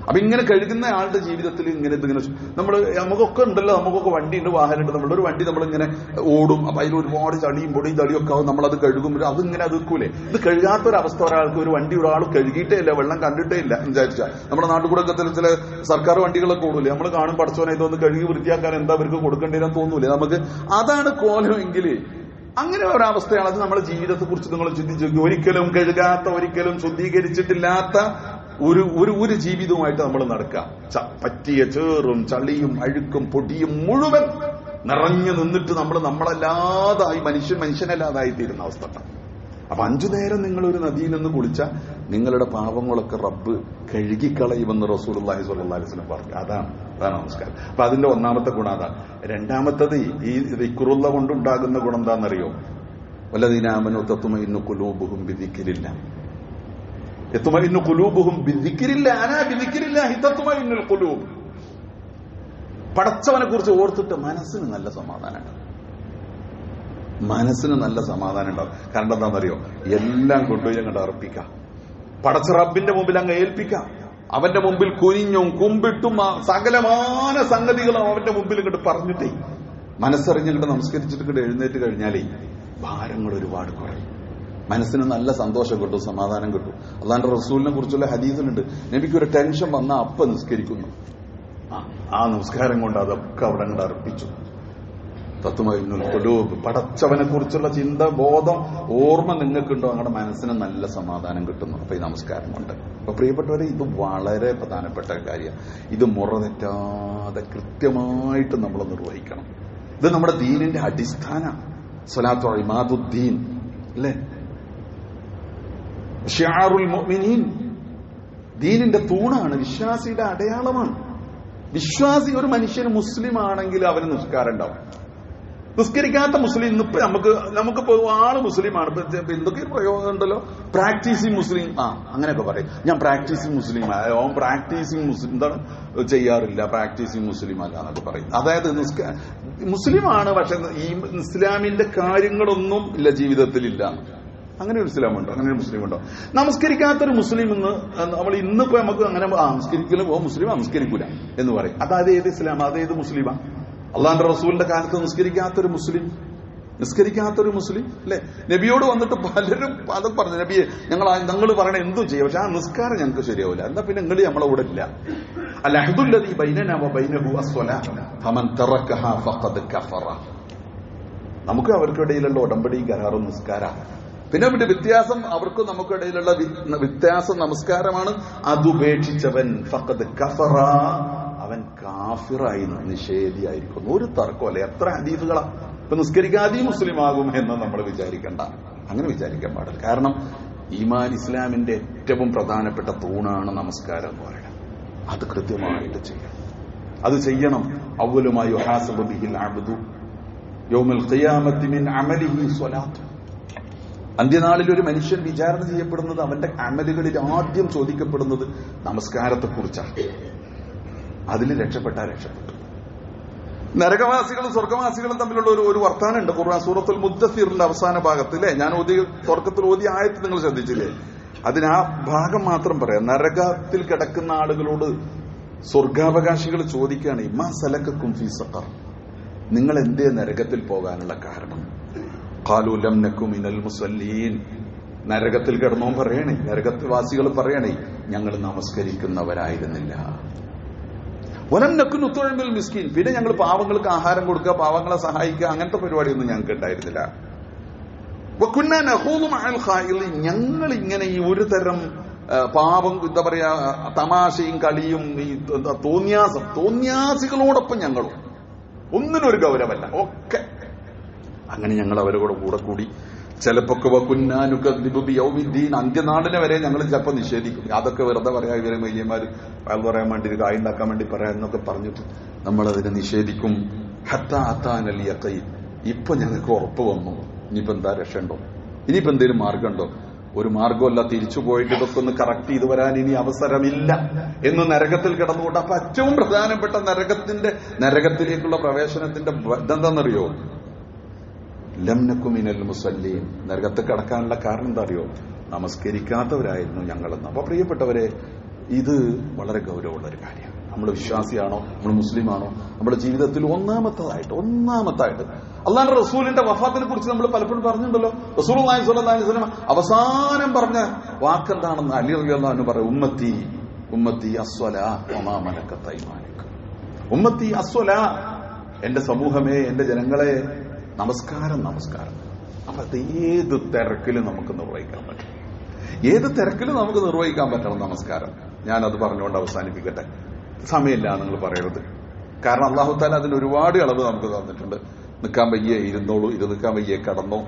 അപ്പൊ ഇങ്ങനെ കഴുകുന്ന ആളുടെ ജീവിതത്തിൽ ഇങ്ങനെ ഇതിങ്ങനെ നമ്മൾ നമുക്കൊക്കെ ഉണ്ടല്ലോ നമുക്കൊക്കെ വണ്ടി ഉണ്ട് വാഹനമുണ്ട് നമ്മുടെ ഒരു വണ്ടി നമ്മളിങ്ങനെ ഓടും അപ്പൊ അതിൽ ഒരുപാട് ചളിയും പൊടിയും തളിയും ഒക്കെ ആവും നമ്മളത് കഴുകും അതിങ്ങനെ അത് വെക്കൂലേ ഇത് കഴുകാത്ത ഒരു അവസ്ഥ ഒരാൾക്ക് ഒരു വണ്ടി ഒരാൾ കഴുകിയിട്ടേ ഇല്ല വെള്ളം കണ്ടിട്ടേ ഇല്ല വിചാരിച്ചാൽ നമ്മുടെ നാട്ടിൽ ഒക്കെ ചില സർക്കാർ വണ്ടികളൊക്കെ ഓടൂലേ. നമ്മൾ കാണും പഠിച്ചോനെ ഇതൊന്ന് കഴുകി വൃത്തിയാക്കാൻ എന്താ അവർക്ക് കൊടുക്കേണ്ടതെന്ന് തോന്നൂലേ. നമുക്ക് അതാണ് കോലമെങ്കിൽ അങ്ങനെ ഒരവസ്ഥയാണ്. അത് നമ്മുടെ ജീവിതത്തെ കുറിച്ച് നിങ്ങൾ ചിന്തിച്ചു ഒരിക്കലും കഴുകാത്ത ഒരിക്കലും ശുദ്ധീകരിച്ചിട്ടില്ലാത്ത ഒരു ഒരു ഒരു ജീവിതവുമായിട്ട് നമ്മൾ നടക്കുക. പറ്റിയ ചേറും ചളിയും അഴുക്കും പൊടിയും മുഴുവൻ നിറഞ്ഞു നിന്നിട്ട് നമ്മൾ നമ്മളല്ലാതായി മനുഷ്യൻ മനുഷ്യനല്ലാതായി തീരുന്ന അവസ്ഥ. അപ്പൊ അഞ്ചു നേരം നിങ്ങൾ ഒരു നദിയിൽ നിന്ന് കുളിച്ച നിങ്ങളുടെ പാവങ്ങളൊക്കെ റബ്ബ് കഴുകിക്കളയുമെന്ന് റസൂൽ അള്ളാഹി സ്വല്ലി വസ്ലം പറഞ്ഞു. അതാണ് അതാണ് നമസ്കാരം. അപ്പൊ അതിന്റെ ഒന്നാമത്തെ ഗുണം അതാണ് രണ്ടാമത്തത് ഈ റിക്കുറുള്ള കൊണ്ടുണ്ടാകുന്ന ഗുണം എന്താണെന്നറിയോ? വല്ലതിനാമനോ വല്ലതിനാമനു ഇന്ന് കുലൂബുഹും വിധിക്കലില്ല എത്തുമയിന്നു കുലൂബുഹും കുലൂബ് പടച്ചവനെ കുറിച്ച് ഓർത്തിട്ട് മനസ്സിന് നല്ല സമാധാനമാണ് മനസ്സിന് നല്ല സമാധാനം ഉണ്ടാവും കാരണം എന്താണെന്നറിയോ? എല്ലാം കൊണ്ടുപോയി അങ്ങോട്ട് അർപ്പിക്കാം പടച്ച റബ്ബിന്റെ മുമ്പിൽ അങ്ങ് ഏൽപ്പിക്കാം അവന്റെ മുമ്പിൽ കുനിഞ്ഞും കുമ്പിട്ടും സകലമായ സംഗതികളും അവന്റെ മുമ്പിൽ ഇങ്ങോട്ട് പറഞ്ഞിട്ടേ. മനസ്സറിഞ്ഞിങ്ങോട്ട് നമസ്കരിച്ചിട്ട് ഇങ്ങോട്ട് എഴുന്നേറ്റ് കഴിഞ്ഞാലേ ഭാരങ്ങൾ ഒരുപാട് കുറയും. മനസ്സിന് നല്ല സന്തോഷം കിട്ടും സമാധാനം കിട്ടും. അല്ലാണ്ട് റസൂലിനെ കുറിച്ചുള്ള ഹദീസിലുണ്ട്. നബിക്ക് ഒരു ടെൻഷൻ വന്ന അപ്പ നിസ്കരിക്കുന്നു. ആ, നമസ്കാരം കൊണ്ട് അതൊക്കെ അവിടെ അങ്ങോട്ട് അർപ്പിച്ചു. തത്വമായിരുന്നു പടച്ചവനെ കുറിച്ചുള്ള ചിന്ത ബോധം ഓർമ്മ നിങ്ങൾക്കുണ്ടോ? നിങ്ങളുടെ മനസ്സിന് നല്ല സമാധാനം കിട്ടുന്നു. അപ്പൊ ഈ നമസ്കാരം കൊണ്ട്. അപ്പൊ പ്രിയപ്പെട്ടവരെ ഇത് വളരെ പ്രധാനപ്പെട്ട കാര്യമാണ് ഇത് മുറ തെറ്റാതെ കൃത്യമായിട്ട് നമ്മൾ നിർവഹിക്കണം. ഇത് നമ്മുടെ ദീനിന്റെ അടിസ്ഥാന. സ്വലാത്തു ഇമാദുദ്ദീൻ അല്ലേ? ദീനിന്റെ തൂണാണ് വിശ്വാസിയുടെ അടയാളമാണ്. വിശ്വാസി ഒരു മനുഷ്യൻ മുസ്ലിം ആണെങ്കിൽ അവന് നിസ്കാരം ഉണ്ടാവും. നിസ്കരിക്കാത്ത മുസ്ലിം ഇന്നിപ്പോ നമുക്ക് നമുക്ക് ആൾ മുസ്ലിമാണ്. എന്തൊക്കെ പ്രയോഗം ഉണ്ടല്ലോ? Practising Muslim. ആ അങ്ങനെയൊക്കെ പറയും. ഞാൻ പ്രാക്ടീസിങ് മുസ്ലിം ഓൻ പ്രാക്ടീസിങ് മുസ്ലിം എന്താണ്? ചെയ്യാറില്ല പ്രാക്ടീസിങ് മുസ്ലിം അല്ല എന്നൊക്കെ പറയും. അതായത് മുസ്ലിമാണ് പക്ഷെ ഈ ഇസ്ലാമിന്റെ കാര്യങ്ങളൊന്നും ഇല്ല ജീവിതത്തിൽ ഇല്ല അങ്ങനെ ഒരു ഇസ്ലാം ഉണ്ടോ അങ്ങനെ ഒരു മുസ്ലിം ഉണ്ടോ നമസ്കരിക്കാത്തൊരു മുസ്ലിം എന്ന് നമ്മൾ ഇന്നിപ്പോ നമുക്ക് അങ്ങനെ നമസ്കരിക്കലും ഓ മുസ്ലിം നമസ്കരിക്കൂല എന്ന് പറയും. അതായത് ഏത് ഇസ്ലാം അതേത് മുസ്ലിമാ? അള്ളാന്റെ റസൂലിന്റെ കാലത്ത് നിസ്കരിക്കാത്തൊരു മുസ്ലിം? നിസ്കരിക്കാത്തൊരു മുസ്ലിം? അല്ലെ? നബിയോട് വന്നിട്ട് പലരും അത് പറഞ്ഞു നബിയെ ഞങ്ങൾ ഞങ്ങൾ പറയണ എന്തും ചെയ്യും. പക്ഷെ ആ നിസ്കാരം ഞങ്ങൾക്ക് ശരിയാവില്ല. എന്നാ പിന്നെ നിങ്ങൾ നമ്മളെ കൂടെ ഇല്ല. അല്ല അഹദുല്ലദീ ബൈനനാ വ ബൈനഹു ഫമൻ ഫഖദ് കഫറ. നമുക്ക് അവർക്കിടയിലുള്ള ഉടമ്പടി കരാറും നിസ്കാര. പിന്നെ പിന്നെ വ്യത്യാസം അവർക്കും നമുക്കിടയിലുള്ള വ്യത്യാസം നമസ്കാരമാണ്. അതുപേക്ഷിച്ചവൻ ഫഖദ് കഫറ. അവൻ കാഫിറായി നിഷേധിയായിരിക്കുന്നു. ഒരു തർക്കമല്ല എത്ര ഹദീസുകളാ. ഇപ്പൊ നിസ്കരിക്കാതെ മുസ്ലിം ആകും എന്ന് നമ്മൾ വിചാരിക്കണ്ട. അങ്ങനെ വിചാരിക്കാൻ പാടില്ല. കാരണം ഈമാൻ ഇസ്ലാമിന്റെ ഏറ്റവും പ്രധാനപ്പെട്ട തൂണാണ് നമസ്കാരം എന്ന് പറയുന്നത്. അത് കൃത്യമായിട്ട് ചെയ്യണം. അത് ചെയ്യണം. അവലുമായി യൗമൽ ഖിയാമത്തി മിൻ അമലിഹി സ്വലാത്ത്. അന്ത്യനാളിൽ ഒരു മനുഷ്യൻ വിചാരണ ചെയ്യപ്പെടുന്നത് അവന്റെ അമലുകളിൽ ആദ്യം ചോദിക്കപ്പെടുന്നത് നമസ്കാരത്തെക്കുറിച്ചാണ്. അതിൽ രക്ഷപ്പെട്ട രക്ഷപ്പെട്ടു. നരകവാസികളും സ്വർഗവാസികളും തമ്മിലുള്ള ഒരു ഒരു വർത്താനുണ്ട് ഖുർആൻ സൂറത്തുൽ മുദ്ദസീറിന്റെ അവസാന ഭാഗത്ത് അല്ലേ ഞാൻ ഓതി തുടക്കത്തിൽ ഓതി ആയത്ത് നിങ്ങൾ ശ്രദ്ധിച്ചില്ലേ? അതിന് ആ ഭാഗം മാത്രം പറയാം. നരകത്തിൽ കിടക്കുന്ന ആളുകളോട് സ്വർഗാവകാശികൾ ചോദിക്കുകയാണ് ഇമ്മ സലക്കും ഫീ സഖർ? നിങ്ങൾ എന്തേ നരകത്തിൽ പോകാനുള്ള കാരണം? ഖാലു നക്കുമിനൽ നക്കു മിനൽ മുസല്ലീൻ നരകത്തിൽ കിടന്നോ പറയണേ നരകവാസികൾ പറയണേ ഞങ്ങൾ നമസ്കരിക്കുന്നവരായിരുന്നില്ല. വലം നക്കുന്നു തൊഴിൽ മിസ്കീൻ. പിന്നെ ഞങ്ങൾ പാവങ്ങൾക്ക് ആഹാരം കൊടുക്കുക പാവങ്ങളെ സഹായിക്കുക അങ്ങനത്തെ പരിപാടിയൊന്നും ഞങ്ങൾക്ക് ഉണ്ടായിരുന്നില്ല. ഞങ്ങൾ ഇങ്ങനെ ഈ ഒരു തരം പാപം എന്താ പറയാ തമാശയും കളിയും ഈ തോന്നിയാസം തോന്നിയാസികളോടൊപ്പം ഞങ്ങളും. ഒന്നിനൊരു ഒരു ഗൗരവമല്ല. ഒക്കെ അങ്ങനെ ഞങ്ങൾ അവരുടെ കൂടെ കൂടെ ചിലപ്പൊക്കെ യൗമിദ്ദീൻ അന്ത്യനാളിനെ വരെ ഞങ്ങൾ ചിലപ്പോൾ നിഷേധിക്കും. അതൊക്കെ വെറുതെ പറയാ ഇവരെ മയ്യന്മാർ അയാൾ പറയാൻ വേണ്ടി ഒരു കായ് ഉണ്ടാക്കാൻ വേണ്ടി പറയാം എന്നൊക്കെ പറഞ്ഞിട്ട് നമ്മൾ അതിനെ നിഷേധിക്കും. ഹത്ത അത്താനൽ യക്കൈ ഇപ്പൊ ഞങ്ങൾക്ക് ഉറപ്പ് വന്നു. ഇനിയിപ്പോ എന്താ രക്ഷയുണ്ടോ? ഇനിയിപ്പോ എന്തെങ്കിലും മാർഗമുണ്ടോ ഒരു മാർഗമല്ല തിരിച്ചു പോയിട്ട് ഇതൊക്കെ ഒന്ന് കറക്റ്റ് ചെയ്ത് വരാൻ ഇനി അവസരമില്ല എന്ന് നരകത്തിൽ കിടന്നുകൊണ്ട്. അപ്പൊ ഏറ്റവും പ്രധാനപ്പെട്ട നരകത്തിന്റെ നരകത്തിലേക്കുള്ള പ്രവേശനത്തിന്റെ ഇതെന്താണെന്നറിയോ ലംനക്കുമിനൽ മുസല്ലീൻ. നരകത്ത് കടക്കാനുള്ള കാരണം എന്താ അറിയോ? നമസ്കരിക്കാത്തവരായിരുന്നു ഞങ്ങളെന്ന്. അപ്പൊ പ്രിയപ്പെട്ടവരെ ഇത് വളരെ ഗൗരവമുള്ള ഒരു കാര്യമാണ് നമ്മൾ വിശ്വാസിയാണോ? നമ്മൾ മുസ്ലിമാണോ? നമ്മുടെ ജീവിതത്തിൽ ഒന്നാമത്തതായിട്ട് ഒന്നാമത്തായിട്ട് അള്ളാഹ് റസൂലിന്റെ വഫാത്തിനെ കുറിച്ച് നമ്മൾ പലപ്പോഴും പറഞ്ഞിട്ടുണ്ടല്ലോ. റസൂൽ സ്വലം അവസാനം പറഞ്ഞ വാക്ക് വാക്കെന്താണെന്ന് അലി അള്ളാഹു പറയും ഉമ്മത്തി ഉമ്മത്തി അസ്വല ഒമാമനക്കത്തൈമാനിക്ക് ഉമ്മത്തി അസ്വല എന്റെ സമൂഹമേ എന്റെ ജനങ്ങളെ നമസ്കാരം നമസ്കാരം. അപ്പൊ അത് ഏത് തിരക്കിലും നമുക്ക് നിർവഹിക്കാൻ പറ്റും. ഏത് തിരക്കിലും നമുക്ക് നിർവഹിക്കാൻ പറ്റണം നമസ്കാരം. ഞാൻ അത് പറഞ്ഞുകൊണ്ട് അവസാനിപ്പിക്കട്ടെ. സമയമില്ല നിങ്ങൾ പറയരുത്. കാരണം അള്ളാഹു താല അതിന് ഒരുപാട് അളവ് നമുക്ക് തന്നിട്ടുണ്ട്. നിൽക്കാൻ വയ്യേ ഇരുന്നോളൂ. ഇത് നിൽക്കാൻ വയ്യേ കടന്നോ.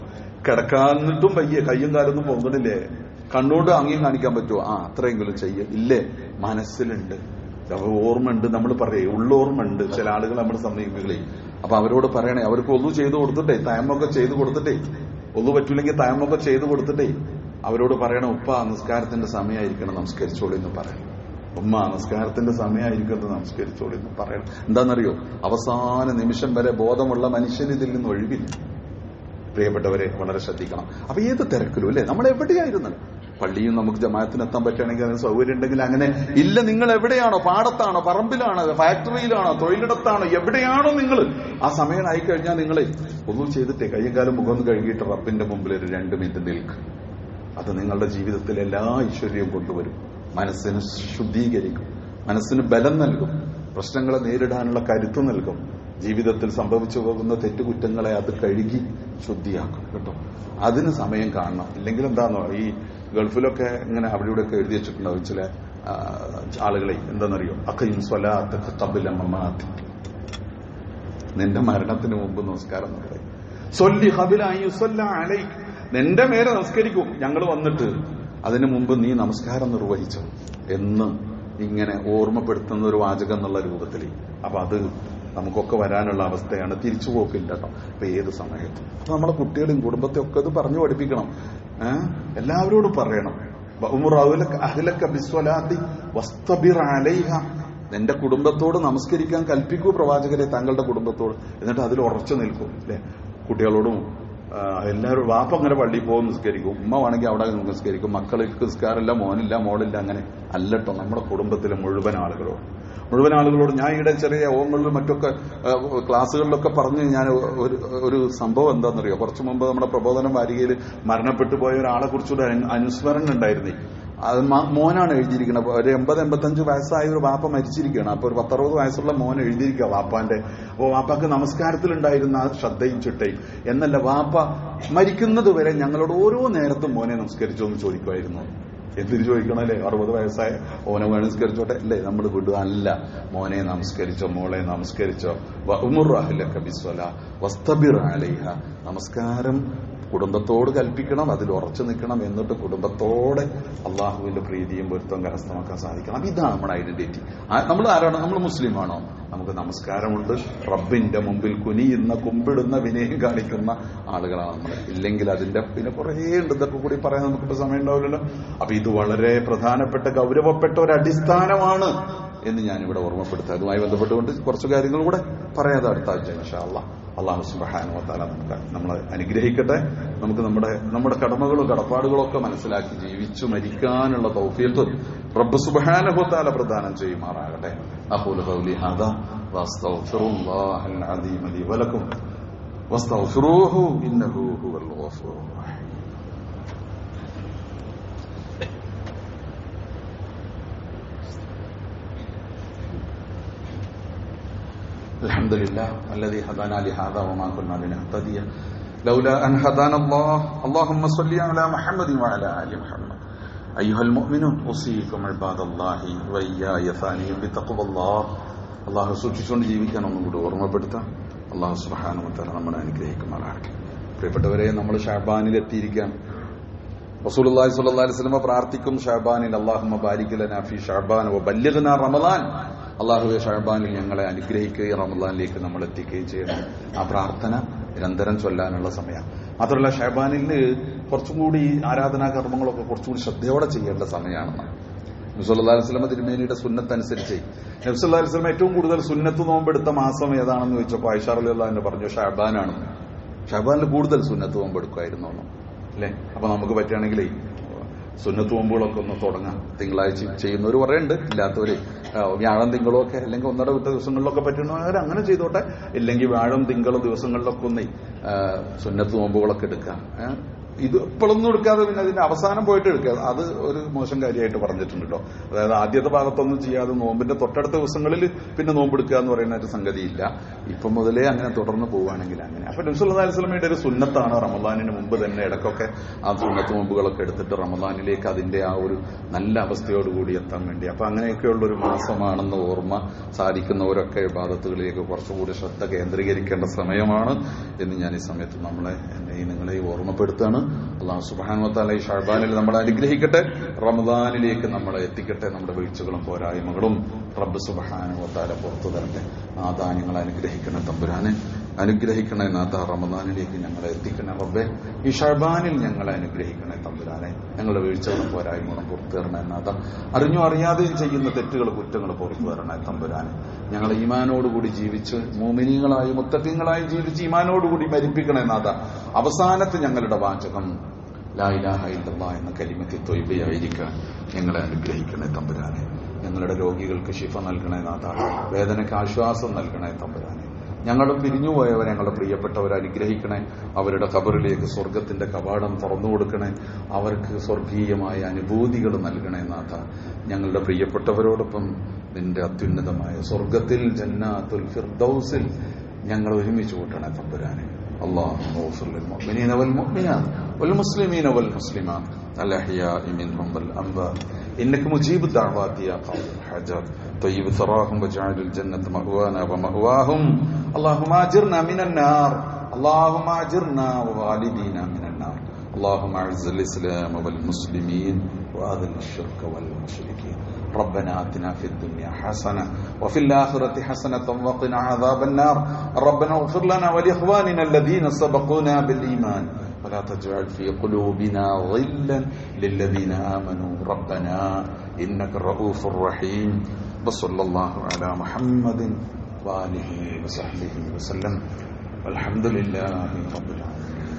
കിടക്കാന്നിട്ടും വയ്യേ കയ്യും കാലൊന്നും പോകുന്നില്ലേ കണ്ണുകൊണ്ട് അങ്ങിയും കാണിക്കാൻ പറ്റുമോ? ആ അത്രയെങ്കിലും ചെയ്യ. ഇല്ലേ? മനസ്സിലുണ്ട്. ഓർമ്മയുണ്ട് നമ്മൾ പറയേ. ഉള്ളോർമ്മയുണ്ട്. ചില ആളുകൾ നമ്മൾ സമീപങ്ങളിൽ അപ്പൊ അവരോട് പറയണേ അവർക്ക് ഒന്നു ചെയ്തു കൊടുത്തിട്ടേ തയമൊക്കെ ചെയ്തു കൊടുത്തിട്ടേ. ഒന്നു പറ്റൂലെങ്കിൽ തയമൊക്കെ ചെയ്തു കൊടുത്തിട്ടേ. അവരോട് പറയണം ഉപ്പ നിസ്കാരത്തിന്റെ സമയമായിരിക്കണം നമസ്കരിച്ചോളൂ എന്ന് പറയണം. ഉമ്മ നമസ്കാരത്തിന്റെ സമയമായിരിക്കും നമസ്കരിച്ചോളൂ എന്ന് പറയണം. എന്താണെന്നറിയോ? അവസാന നിമിഷം വരെ ബോധമുള്ള മനുഷ്യൻ ഇതിൽ നിന്ന് ഒഴിവില്ല. പ്രിയപ്പെട്ടവരെ വളരെ ശ്രദ്ധിക്കണം. അപ്പൊ ഏത് തിരക്കിലും അല്ലെ? നമ്മൾ എവിടെയായിരുന്നു പള്ളിയും നമുക്ക് ജമാഅത്തിന് എത്താൻ പറ്റുകയാണെങ്കിൽ അതിന് സൗകര്യം ഉണ്ടെങ്കിൽ അങ്ങനെ ഇല്ല. നിങ്ങൾ എവിടെയാണോ? പാടത്താണോ? പറമ്പിലാണോ? ഫാക്ടറിയിലാണോ? തൊഴിലിടത്താണോ? എവിടെയാണോ നിങ്ങൾ? ആ സമയമായി കഴിഞ്ഞാൽ നിങ്ങളെ ഒന്നും ചെയ്തിട്ടേ. കയ്യും കാലം മുഖം കഴുകിയിട്ട് റബ്ബിന്റെ മുമ്പിൽ ഒരു രണ്ട് മിനിറ്റ് നിൽക്കും. അത് നിങ്ങളുടെ ജീവിതത്തിൽ എല്ലാ ഐശ്വര്യവും കൊണ്ടുവരും. മനസ്സിന് ശുദ്ധീകരിക്കും. മനസ്സിന് ബലം നൽകും. പ്രശ്നങ്ങളെ നേരിടാനുള്ള കരുത്ത് നൽകും. ജീവിതത്തിൽ സംഭവിച്ചു പോകുന്ന തെറ്റുകുറ്റങ്ങളെ അത് കഴുകി ശുദ്ധിയാക്കും കേട്ടോ. അതിന് സമയം കാണണം. ഇല്ലെങ്കിൽ എന്താണോ ഈ ഗൾഫിലൊക്കെ ഇങ്ങനെ അവിടെ ഇവിടെയൊക്കെ എഴുതി വെച്ചിട്ടുണ്ടാവും ചില ആളുകളെ. എന്താണെന്നറിയോ അക്കയും സ്വലാത്ത് കബില മമാത്ത് നിന്റെ മരണത്തിന് മുമ്പ് നമസ്കാരം നിന്റെ മേലെ നമസ്കരിക്കും. ഞങ്ങൾ വന്നിട്ട് അതിനു മുമ്പ് നീ നമസ്കാരം നിർവഹിച്ചു എന്ന് ഇങ്ങനെ ഓർമ്മപ്പെടുത്തുന്ന ഒരു വാചകം എന്നുള്ള രൂപത്തിൽ അപ്പൊ അത് നമുക്കൊക്കെ വരാനുള്ള അവസ്ഥയാണ് തിരിച്ചു പോക്കില്ല കേട്ടോ അപ്പൊ ഏത് സമയത്തും. അപ്പൊ നമ്മളെ കുട്ടികളെയും കുടുംബത്തെ ഒക്കെ ഇത് പറഞ്ഞു പഠിപ്പിക്കണം. എല്ലാവരോടും പറയണം. നിന്റെ കുടുംബത്തോട് നമസ്കരിക്കാൻ കൽപ്പിക്കൂ പ്രവാചകരെ താങ്കളുടെ കുടുംബത്തോട്. എന്നിട്ട് അതിൽ ഉറച്ചു നിൽക്കും അല്ലെ? കുട്ടികളോടും എല്ലാവരും വാപ്പ അങ്ങനെ പള്ളിയിൽ പോകും നിസ്കരിക്കും. ഉമ്മ വേണമെങ്കിൽ അവിടെ നിസ്കരിക്കും. മക്കൾക്ക് നിസ്കാരമില്ല മോനില്ല മോളില്ല അങ്ങനെ അല്ലട്ടോ. നമ്മുടെ കുടുംബത്തിലെ മുഴുവൻ ആളുകളോട്. മുഴുവൻ ആളുകളോട് ഞാൻ ഈയിടെ ചെറിയ ഓങ്ങളിലും മറ്റൊക്കെ ക്ലാസ്സുകളിലൊക്കെ പറഞ്ഞ് ഞാൻ ഒരു ഒരു സംഭവം എന്താണെന്നറിയോ? കുറച്ചു മുമ്പ് നമ്മുടെ പ്രബോധനം വാരികയിൽ മരണപ്പെട്ടു പോയ ഒരാളെ കുറിച്ചൊരു അനു- അനുസ്മരണം ഉണ്ടായിരുന്നേ. അത് മോനാണ് എഴുതിയിരിക്കുന്നത്. ഒരു എൺപത് എൺപത്തഞ്ച് വയസ്സായ ഒരു വാപ്പ മരിച്ചിരിക്കുകയാണ്. അപ്പൊ ഒരു പത്തറുപത് വയസ്സുള്ള മോൻ എഴുതിയിരിക്കുക വാപ്പാന്റെ. അപ്പോൾ വാപ്പാക്ക് നമസ്കാരത്തിലുണ്ടായിരുന്ന ആ ശ്രദ്ധയും ചിട്ടയും എന്നല്ല വാപ്പ മരിക്കുന്നത് വരെ ഞങ്ങളോട് ഓരോ നേരത്തും മോനെ നമസ്കരിച്ചോ എന്ന് ചോദിക്കുമായിരുന്നു. എന്തിനു ചോദിക്കണല്ലേ അറുപത് വയസ്സായ ഓനെ നമസ്കരിച്ചോട്ടെ അല്ലേ നമ്മൾ വിടുക അല്ല മോനെ നമസ്കരിച്ചോ മോളെ നമസ്കരിച്ചോ. വസ്തബിർ അലൈഹ. നമസ്കാരം കുടുംബത്തോട് കൽപ്പിക്കണം അതിൽ ഉറച്ചു നിൽക്കണം എന്നിട്ട് കുടുംബത്തോടെ അള്ളാഹുവിന്റെ പ്രീതിയും പൊരുത്തം കരസ്ഥമാക്കാൻ സാധിക്കണം. ഇതാണ് നമ്മുടെ ഐഡന്റിറ്റി. നമ്മൾ ആരാണ്? നമ്മൾ മുസ്ലിമാണോ? നമുക്ക് നമസ്കാരമുണ്ട്. റബ്ബിന്റെ മുമ്പിൽ കുനിയുന്ന കുമ്പിടുന്ന വിനയം കാണിക്കുന്ന ആളുകളാണ് നമ്മൾ. ഇല്ലെങ്കിൽ അതിന്റെ പിന്നെ കുറേ ഉണ്ട് ഇതൊക്കെ കൂടി പറയാൻ നമുക്കിപ്പോ സമയം ഉണ്ടാവില്ലല്ലോ അപ്പൊ ഇത് വളരെ പ്രധാനപ്പെട്ട ഗൗരവപ്പെട്ട ഒരു അടിസ്ഥാനമാണ് എന്ന് ഞാൻ ഇവിടെ ഓർമ്മപ്പെടുത്തുക. അതുമായി ബന്ധപ്പെട്ടുകൊണ്ട് കുറച്ച് കാര്യങ്ങൾ കൂടെ പറയാതെ അടുത്ത ആഴ്ച ഇൻഷാ അള്ളാഹ് അള്ളാഹു സുബഹാനുവത്താല നമുക്ക് നമ്മളെ അനുഗ്രഹിക്കട്ടെ. നമുക്ക് നമ്മുടെ നമ്മുടെ കടമകളും കടപ്പാടുകളും ഒക്കെ മനസ്സിലാക്കി ജീവിച്ചു മരിക്കാനുള്ള തൗഫീഖ് റബ്ബ് സുബഹാനുവത്താല പ്രദാനം ചെയ്യുമാറാകട്ടെ. അഖൂലു ഖൗലി ഹാദാ ലി വലക്കും റഹീം الحمد لله الذي هدانا لهذا وما كنا لنهتدي لولا أن هدانا الله اللهم صل على محمد وعلى آل محمد أيها المؤمنون أوصيكم عباد الله وإياي ثانيا بتقوى الله അള്ളാഹു സൂക്ഷിച്ചുകൊണ്ട് ജീവിക്കാൻ ഒന്നും കൂടി ഓർമ്മപ്പെടുത്താം. അള്ളാഹു സുബാനുമത്തല നമ്മളെ അനുഗ്രഹിക്കുമാറാകട്ടെ. പ്രിയപ്പെട്ടവരെ നമ്മൾ ഷാബാനിൽ എത്തിയിരിക്കുകയാണ്. റസൂലി സ്വല്ലാ വസ്ലമ പ്രാർത്ഥിക്കും ഷാബാനിൽ അള്ളാഹുമ ബാരിക്കലനാഫി ഷാബാൻ റമദാൻ. റമളാൻ ഷഹബാനിൽ ഞങ്ങളെ അനുഗ്രഹിക്കുകയും റമദാനിലേക്ക് നമ്മൾ എത്തിക്കുകയും ചെയ്യണം ആ പ്രാർത്ഥന നിരന്തരം ചൊല്ലാനുള്ള സമയം. മാത്രമല്ല ഷഹബാനിൽ കുറച്ചും കൂടി ആരാധനാ കർമ്മങ്ങളൊക്കെ കുറച്ചുകൂടി ശ്രദ്ധയോടെ ചെയ്യേണ്ട സമയമാണ്. നബ്സല്ലാ വസ്ലമ തിരുമേനിയുടെ സുന്നത്ത് അനുസരിച്ച് നബ്സല്ലാ വസ്ലമ ഏറ്റവും കൂടുതൽ സുന്നത്ത് നോമ്പെടുത്ത മാസം ഏതാണെന്ന് ചോദിച്ചപ്പോൾ ഐഷാർ അള്ളാഹിന്റെ പറഞ്ഞു ഷാബാനാണ് ഷാബാനിൽ കൂടുതൽ സുന്നത്ത് നോമ്പെടുക്കുമായിരുന്നു അല്ലേ? അപ്പൊ നമുക്ക് പറ്റുകയാണെങ്കിലേ സുന്നത്ത് നോമ്പുകളൊക്കെ ഒന്ന് തുടങ്ങാം. തിങ്കളാഴ്ച ചെയ്യുന്നവർ പറയുന്നുണ്ട് ഇല്ലാത്തവര് ആ, വ്യാഴം തിങ്കളോ ഒക്കെ അല്ലെങ്കിൽ ഒന്നര വിട്ട ദിവസങ്ങളിലൊക്കെ പറ്റുന്നവർ അങ്ങനെ ചെയ്തോട്ടെ ഇല്ലെങ്കിൽ വ്യാഴം തിങ്കളും ദിവസങ്ങളിലൊക്കെ ഒന്ന് സുന്നത്ത് നോമ്പുകളൊക്കെ എടുക്കാം? ഇത് ഇപ്പോഴൊന്നും എടുക്കാതെ പിന്നെ അതിന്റെ അവസാനം പോയിട്ട് എടുക്കുക. അത് ഒരു മോശം കാര്യമായിട്ട് പറഞ്ഞിട്ടുണ്ടല്ലോ അതായത് ആദ്യത്തെ ഭാഗത്തൊന്നും ചെയ്യാതെ നോമ്പിന്റെ തൊട്ടടുത്ത ദിവസങ്ങളിൽ പിന്നെ നോമ്പെടുക്കുക എന്ന് പറയുന്ന ഒരു സംഗതിയില്ല. ഇപ്പം മുതലേ അങ്ങനെ തുടർന്ന് പോവുകയാണെങ്കിൽ അങ്ങനെ. അപ്പൊ നബ്സുല്ലാ സ്വലമയുടെ ഒരു സുന്നത്താണ് റമദാനിന് മുമ്പ് തന്നെ ഇടയ്ക്കൊക്കെ ആ സുന്നത്ത് നോമ്പുകളൊക്കെ എടുത്തിട്ട് റമദാനിലേക്ക് അതിന്റെ ആ ഒരു നല്ല അവസ്ഥയോടുകൂടി എത്താൻ വേണ്ടി. അപ്പൊ അങ്ങനെയൊക്കെയുള്ള ഒരു മാസമാണെന്ന് ഓർമ്മ സാധിക്കുന്നവരൊക്കെ വിവാദത്തുകളിലേക്ക് കുറച്ചുകൂടി ശ്രദ്ധ കേന്ദ്രീകരിക്കേണ്ട സമയമാണ് എന്ന് ഞാൻ ഈ സമയത്ത് നമ്മളെ എന്നെയും നിങ്ങളെ ഓർമ്മപ്പെടുത്താണ് അള്ളാഹു സുബാനുവത്താല ഈ ഷാബാനിൽ നമ്മളെ അനുഗ്രഹിക്കട്ടെ. റമദാനിലേക്ക് നമ്മളെ എത്തിക്കട്ടെ. നമ്മുടെ വീഴ്ചകളും പോരായ്മകളും റബ്ബ് സുബഹാനുവത്താല പുറത്തു തരട്ടെ. ആ ദാനങ്ങളെ അനുഗ്രഹിക്കണം തമ്പുരാനെ. അനുഗ്രഹിക്കണേ നാഥ റമദാനിലേക്ക് ഞങ്ങളെ എത്തിക്കണേ റബ്ബെ. ഈ ഷബാനിൽ ഞങ്ങളെ അനുഗ്രഹിക്കണേ തമ്പുരാനെ. ഞങ്ങളുടെ വീഴ്ചകളും പോരായ്മകളും പുറത്തു തരണേ നാഥ. അറിഞ്ഞോ അറിയാതെയും ചെയ്യുന്ന തെറ്റുകൾ കുറ്റങ്ങൾ പുറത്തു തരണേ തമ്പുരാനെ. ഞങ്ങൾ ഈമാനോടുകൂടി ജീവിച്ച് മോമിനികളായും മുത്തക്കിങ്ങളായി ജീവിച്ച് ഈമാനോടുകൂടി മരിപ്പിക്കണേ നാഥ. അവസാനത്ത് ഞങ്ങളുടെ വാചകം ലായിലാഹ എന്ന കലിമത്തിൽ തൊയ്ബയായിരിക്കാൻ ഞങ്ങളെ അനുഗ്രഹിക്കണേ തമ്പുരാനെ. ഞങ്ങളുടെ രോഗികൾക്ക് ശിഫ നൽകണേ നാഥ. വേദനയ്ക്ക് ആശ്വാസം നൽകണേ തമ്പുരാനെ. ഞങ്ങളും പിരിഞ്ഞുപോയവർ ഞങ്ങളുടെ പ്രിയപ്പെട്ടവരെ അനുഗ്രഹിക്കണേ അവരുടെ കബറിലേക്ക് സ്വർഗത്തിന്റെ കവാടം തുറന്നു കൊടുക്കണേ അവർക്ക് സ്വർഗീയമായ അനുഭൂതികൾ നൽകണേ നാഥ ഞങ്ങളുടെ പ്രിയപ്പെട്ടവരോടൊപ്പം നിന്റെ അത്യുന്നതമായ സ്വർഗത്തിൽ ജന്നാത്തുൽ ഫിർദൌസിൽ ഞങ്ങൾ ഒരുമിച്ച് കൂട്ടണേ തമ്പുരാനെ اللهم اغفر للمؤمنين والمؤمنات والمسلمين والمسلمات الأحياء منهم والأموات إنك مجيب الدعوات يا قاضي الحاجات طيب ثراهم واجعل الجنة مأوانا ومأواهم. اللهم أجرنا من النار. اللهم أجرنا ووالدينا من النار. اللهم أعز الإسلام والمسلمين وأذل الشرك والمشركين. ربنا آتنا في الدنيا حسنة وفي الآخرة حسنة وقنا عذاب النار. ربنا اغفر لنا ولإخواننا الذين سبقونا بالإيمان. ولا تجعل في قلوبنا غلا للذين آمنوا. ربنا إنك الرؤوف الرحيم وصلى الله على محمد وآله وصحبه وسلم والحمد لله رب العالمين.